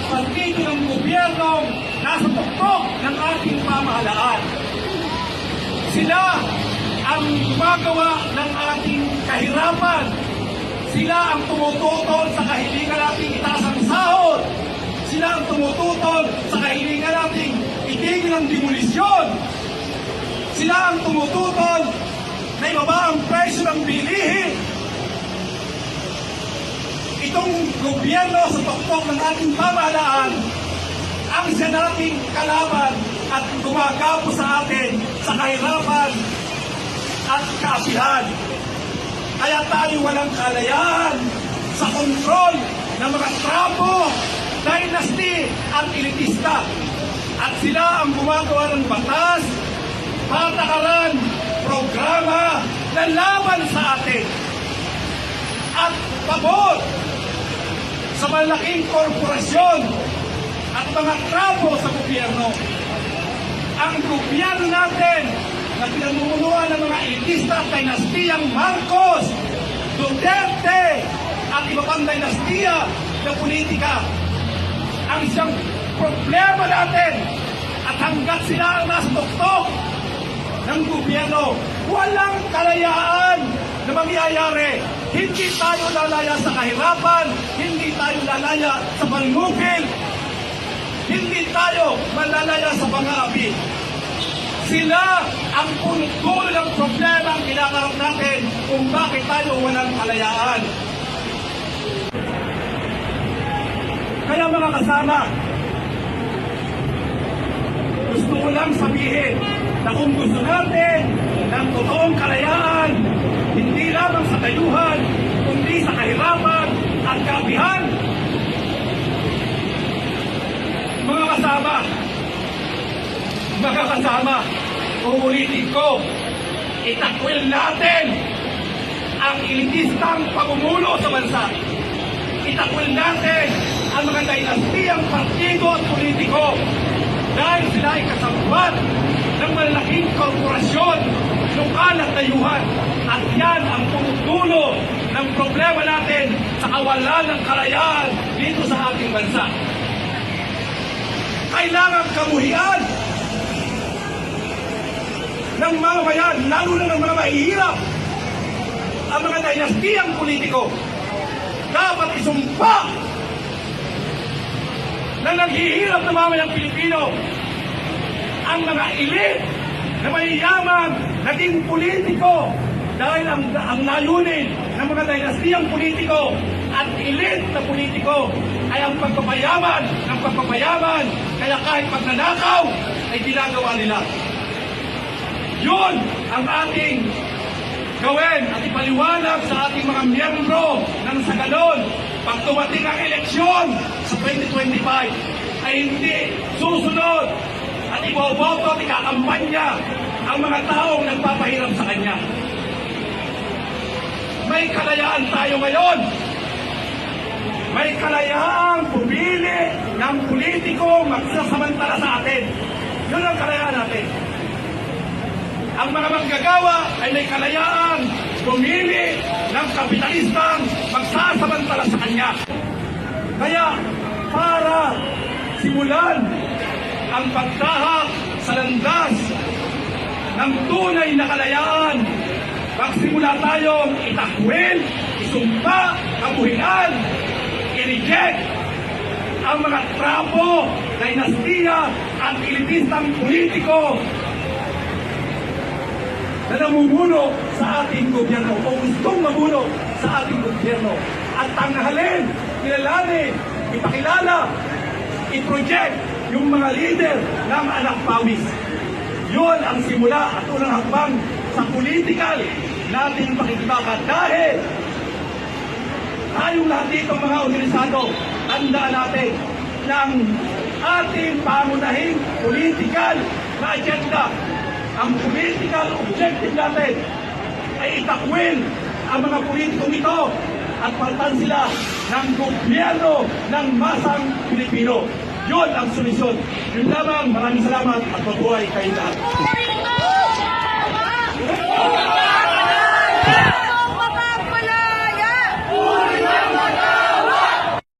at partido ng gobyernong nasa tuktok ng ating pamahalaan. Sila ang gumagawa ng ating kahirapan. Sila ang tumututol sa kahilingan nating itaas ang sahod. Sila ang tumututol sa kahilingan nating itigil ang demolisyon. Sila ang tumututol na ibaba ang presyo ng bilihin. Itong gobyerno sa tuktok ng ating pamahalaan ang siya nating kalaban at gumagapo sa atin sa kahirapan at kaapihan. Kaya tayo walang kalayaan sa kontrol ng mga trapo, dynasty at elitista. At sila ang gumagawa ng batas, patakaran, programa na laban sa atin. At pabor malaking korporasyon at mga trapo sa gobyerno. Ang gobyerno natin na pinamumunuan ng mga elitista at dinastiyang Marcos, Duterte at iba pang dinastiya na politika ang isang problema natin at hanggat sila ang nasa tuktok ng gobyerno, walang kalayaan na mangyayari. Hindi tayo lalaya sa kahirapan, hindi tayo lalaya sa panlupil, hindi tayo malalaya sa pang-aapi. Sila ang punto ng problema ang kinakarap natin kung bakit tayo walang kalayaan. Kaya mga kasama, gusto ko lang sabihin na kung gusto natin ng totoong kalayaan, lamang sa kayuhan, kundi sa kahirapan at kaabihan, mga kasama, mga kasama, uulitin ko, itakwil natin ang elitistang pamumuno sa bansa. Itakwil natin ang mga dinastiyang partido at politiko dahil sila ay kasabot ng malaking korporasyon, lokal at dayuhan. At yan ang tumutulo ng problema natin sa kawalan ng kalayaan dito sa ating bansa. Kailangan kamuhian ng mga bayan, lalo na ng mga mahihirap, ang mga dinastiyang politiko dapat isumpa na naghihirap na mamayang Pilipino ang mga elite na mayayaman naging politiko dahil ang, ang layunin ng mga dinastiyang politiko at elite na politiko ay ang pagpapayaman ng pagpapayaman kaya kahit pagnanakaw ay ginagawa nila. Yun ang ating gawin at ipaliwanag sa ating mga miyembro ng sa ganon pag tumating ang eleksyon sa 2025 ay hindi susunod at iboboto at ikakampanya ang mga taong nagpapahirap sa kanya. May kalayaan tayo ngayon. May kalayaan pumili ng politiko magsasamantala sa atin. Yun ang kalayaan natin. Ang mga manggagawa ay may kalayaan pumili ng kapitalistang magsasamantala sa kanya. Kaya para simulan ang pagtahak sa landas ng tunay na kalayaan, magsimula tayong itakwil, isumpa, kabuhian, i-reject ang mga trapo, dinastiya at elitistang politiko na namumuno sa ating gobyerno o gustong mamuno sa ating gobyerno at tanghalin, kilalanin, ipakilala, i-project yung mga leader ng anak pawis. Yun ang simula at unang hakbang sa political nating pakikibaka dahil tayong lahat dito mga organisado, tandaan natin ng ating pangunahing political na agenda ang political objective natin ay itakwil ang mga politikong ito at palitan sila ng gobyerno ng masang Pilipino. Yun ang solusyon. Yun lamang, maraming salamat at mabuhay kayo lahat.